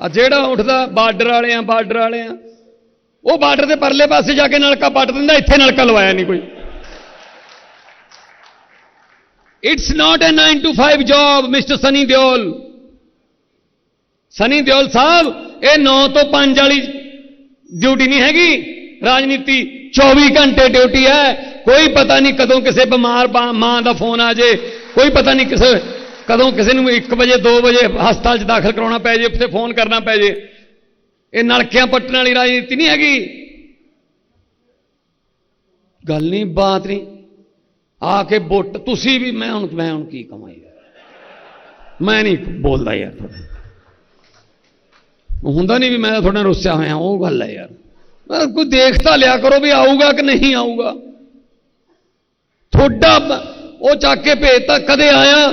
ਆ ਜਿਹੜਾ ਉੱਠਦਾ ਬਾਰਡਰ ਵਾਲੇ ਆ, ਬਾਰਡਰ ਵਾਲੇ ਆ। ਉਹ ਬਾਰਡਰ ਦੇ ਪਰਲੇ ਪਾਸੇ ਜਾ ਕੇ ਨਲਕਾ ਪੱਟ ਦਿੰਦਾ, ਇੱਥੇ ਨਲਕਾ ਲਵਾਇਆ ਨਹੀਂ ਕੋਈ। It's not a 9 to 5 job mister Sunny Deol Sunny Deol sahib ਇਹ 9 ਤੋਂ 5 ਵਾਲੀ ਡਿਊਟੀ ਨਹੀਂ ਹੈਗੀ ਰਾਜਨੀਤੀ 24 ਘੰਟੇ ਡਿਊਟੀ ਹੈ ਕੋਈ ਪਤਾ ਨਹੀਂ ਕਦੋਂ ਕਿਸੇ ਬਿਮਾਰ ਮਾਂ ਦਾ ਫੋਨ ਆ ਜੇ ਕੋਈ ਪਤਾ ਨਹੀਂ ਕਿਸੇ ਕਦੋਂ ਕਿਸੇ ਨੂੰ 1 ਵਜੇ 2 ਵਜੇ ਹਸਪਤਾਲ 'ਚ ਦਾਖਲ ਕਰਾਉਣਾ ਪੈ ਜੇ, ਉੱਥੇ ਫੋਨ ਕਰਨਾ ਪੈ ਜੇ, ਇਹ ਨਲਕਿਆਂ ਪੱਟਣ ਵਾਲੀ ਰਾਜਨੀਤੀ ਨਹੀਂ ਹੈਗੀ। ਗੱਲ ਨਹੀਂ, ਬਾਤ ਨਹੀਂ। ਆ ਕੇ ਵੋਟ, ਤੁਸੀਂ ਵੀ, ਮੈਂ ਹੁਣ ਮੈਂ ਹੁਣ ਕੀ ਕਮਾਂ ਯਾਰ? ਮੈਂ ਨਹੀਂ ਬੋਲਦਾ ਯਾਰ ਹੁੰਦਾ ਨਹੀਂ ਵੀ ਮੈਂ ਤੁਹਾਡੇ ਨਾਲ ਰੁੱਸਿਆ ਹੋਇਆ, ਉਹ ਗੱਲ ਹੈ ਯਾਰ। ਕੋਈ ਦੇਖ ਤਾਂ ਲਿਆ ਕਰੋ ਵੀ ਆਊਗਾ ਕਿ ਨਹੀਂ ਆਊਗਾ। ਤੁਹਾਡਾ ਉਹ ਚੱਕ ਕੇ ਭੇਜਤਾ, ਕਦੇ ਆਇਆ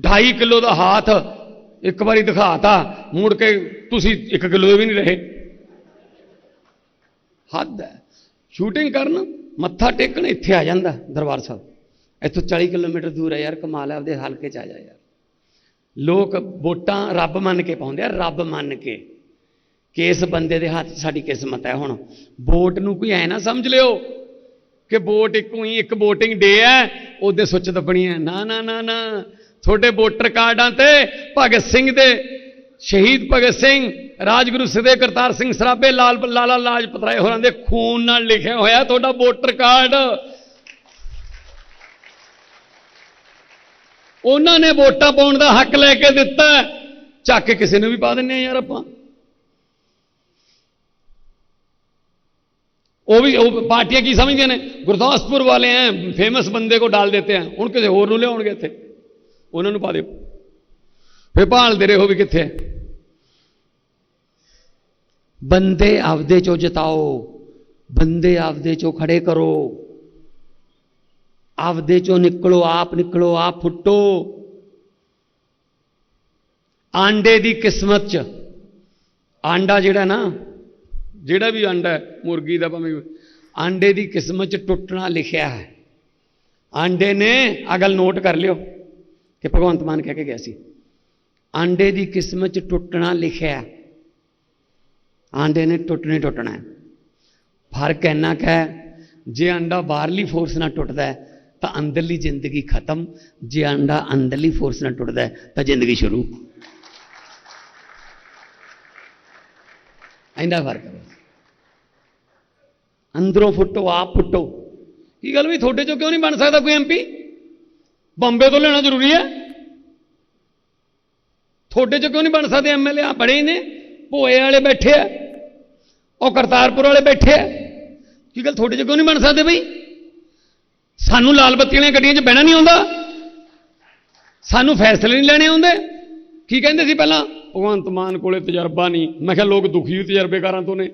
2.5 ਕਿਲੋ ਦਾ ਹਾਥ ਇੱਕ ਵਾਰੀ ਦਿਖਾਤਾ, ਮੁੜ ਕੇ ਤੁਸੀਂ 1 ਕਿਲੋ ਵੀ ਨਹੀਂ ਰਹੇ। ਹੱਦ ਹੈ। ਸ਼ੂਟਿੰਗ ਕਰਨ ਮੱਥਾ ਟੇਕਣ ਇੱਥੇ ਆ ਜਾਂਦਾ ਦਰਬਾਰ ਸਾਹਿਬ। ਇੱਥੋਂ 40 ਕਿਲੋਮੀਟਰ ਦੂਰ ਹੈ ਯਾਰ, ਕਮਾਲ ਹੈ, ਆਪਦੇ ਹਲਕੇ ਚ ਆ ਜਾ ਯਾਰ। ਲੋਕ ਵੋਟਾਂ ਰੱਬ ਮੰਨ ਕੇ ਪਾਉਂਦੇ ਆ, ਰੱਬ ਮੰਨ ਕੇ। ਕਿ ਬੰਦੇ ਦੇ ਹੱਥ ਸਾਡੀ ਕਿਸਮਤ ਹੈ ਹੁਣ? ਵੋਟ ਨੂੰ ਕੋਈ ਐ ਨਾ ਸਮਝ ਲਿਓ ਕਿ ਵੋਟ ਇੱਕੋ ਹੀ ਇੱਕ VOTING ਡੇ ਹੈ, ਉਹਦੇ ਸੁੱਚ ਦੱਬਣੀ ਹੈ। ਨਾ ਨਾ ਨਾ ਨਾ। ਤੁਹਾਡੇ ਵੋਟਰ ਕਾਰਡਾਂ ਤੇ ਭਗਤ ਸਿੰਘ ਦੇ, ਸ਼ਹੀਦ ਭਗਤ ਸਿੰਘ, ਰਾਜਗੁਰੂ ਸਿੱਧੇ ਕਰਤਾਰ ਸਿੰਘ ਸਰਾਭੇ, ਲਾਲ ਲਾਲਾ ਲਾਜਪਤ ਰਾਏ ਹੋਰਾਂ ਦੇ ਖੂਨ ਨਾਲ ਲਿਖਿਆ ਹੋਇਆ ਤੁਹਾਡਾ ਵੋਟਰ ਕਾਰਡ। ਉਹਨਾਂ ਨੇ ਵੋਟਾਂ ਪਾਉਣ ਦਾ ਹੱਕ ਲੈ ਕੇ ਦਿੱਤਾ ਚੱਕ ਕੇ ਕਿਸੇ ਨੂੰ ਵੀ ਪਾ ਦਿੰਨੇ ਆ ਯਾਰ ਆਪਾਂ। ਉਹ ਵੀ, ਉਹ ਪਾਰਟੀਆਂ ਕੀ ਸਮਝਦੀਆਂ ਨੇ? ਗੁਰਦਾਸਪੁਰ ਵਾਲੇ ਐ ਫੇਮਸ ਬੰਦੇ ਕੋ ਡਾਲ ਦੇਤੇ ਆ। ਹੁਣ ਕਿਸੇ ਹੋਰ ਨੂੰ ਲਿਆਉਣਗੇ ਇੱਥੇ। ਉਹਨਾਂ ਨੂੰ ਪਾ ਦਿਓ। ਫੇ ਭਾਲਦੇ ਰਹੋ ਵੀ ਕਿੱਥੇ। ਬੰਦੇ ਆਪਦੇ ਚੋਂ ਜਿਤਾਓ, ਬੰਦੇ ਆਪਦੇ ਚੋਂ ਖੜੇ ਕਰੋ। ਆਪਦੇ ਚੋਂ ਨਿਕਲੋ, ਆਪ ਨਿਕਲੋ, ਆਪ ਫੁੱਟੋ। ਆਂਡੇ ਦੀ ਕਿਸਮਤ ਚ। ਆਂਡਾ ਜਿਹੜਾ ਨਾ, ਜਿਹੜਾ ਵੀ ਆਂਡਾ ਮੁਰਗੀ ਦਾ ਭਾਵੇਂ ਆਂਡੇ ਦੀ ਕਿਸਮਤ ਚ ਟੁੱਟਣਾ ਲਿਖਿਆ ਹੈ। ਆਂਡੇ ਨੇ ਅਗਲ ਨੋਟ ਕਰ ਲਿਓ। ਕਿ ਭਗਵੰਤ ਮਾਨ ਕਹਿ ਕੇ ਗਿਆ ਸੀ, ਆਂਡੇ ਦੀ ਕਿਸਮਤ ਚ ਟੁੱਟਣਾ ਲਿਖਿਆ ਆਂਡੇ ਨੇ ਟੁੱਟਣੇ ਟੁੱਟਣਾ ਫ਼ਰਕ ਇੰਨਾ ਕੁ ਹੈ, ਜੇ ਅੰਡਾ ਬਾਹਰਲੀ ਫੋਰਸ ਨਾਲ ਟੁੱਟਦਾ ਹੈ, ਤਾਂ ਅੰਦਰਲੀ ਜ਼ਿੰਦਗੀ ਖਤਮ। ਜੇ ਅੰਡਾ ਅੰਦਰਲੀ ਫੋਰਸ ਨਾਲ ਟੁੱਟਦਾ ਹੈ, ਤਾਂ ਜ਼ਿੰਦਗੀ ਸ਼ੁਰੂ। ਇੰਨਾ ਫ਼ਰਕ ਹੈ। ਅੰਦਰੋਂ ਫੁੱਟੋ, ਆਪ ਫੁੱਟੋ। ਕੀ ਗੱਲ ਵੀ ਤੁਹਾਡੇ ਚੋਂ ਕਿਉਂ ਨਹੀਂ ਬਣ ਸਕਦਾ ਕੋਈ ਐਮਪੀ ਬੰਬੇ ਤੋਂ ਲੈਣਾ ਜ਼ਰੂਰੀ ਹੈ। ਤੁਹਾਡੇ 'ਚ ਕਿਉਂ ਨਹੀਂ ਬਣ ਸਕਦੇ ਐਮਐਲਏ ਆ ਬੜੇ ਹੀ ਨੇ। ਭੋਏ ਵਾਲੇ ਬੈਠੇ ਆ। ਉਹ ਕਰਤਾਰਪੁਰ ਵਾਲੇ ਬੈਠੇ ਆ। ਕੀ ਗੱਲ ਤੁਹਾਡੇ ਚ ਕਿਉਂ ਨਹੀਂ ਬਣ ਸਕਦੇ ਬਈ? ਸਾਨੂੰ ਲਾਲ ਬੱਤੀ ਵਾਲੀਆਂ ਗੱਡੀਆਂ 'ਚ ਬਹਿਣਾ ਨਹੀਂ ਆਉਂਦਾ। ਸਾਨੂੰ ਫੈਸਲੇ ਨਹੀਂ ਲੈਣੇ ਆਉਂਦੇ। ਕੀ ਕਹਿੰਦੇ ਸੀ ਪਹਿਲਾਂ? ਭਗਵੰਤ ਮਾਨ ਕੋਲੇ ਤਜਰਬਾ ਨਹੀਂ। ਮੈਂ ਕਿਹਾ ਲੋਕ ਦੁਖੀ ਤਜਰਬੇਕਾਰਾਂ ਤੋਂ ਨੇ।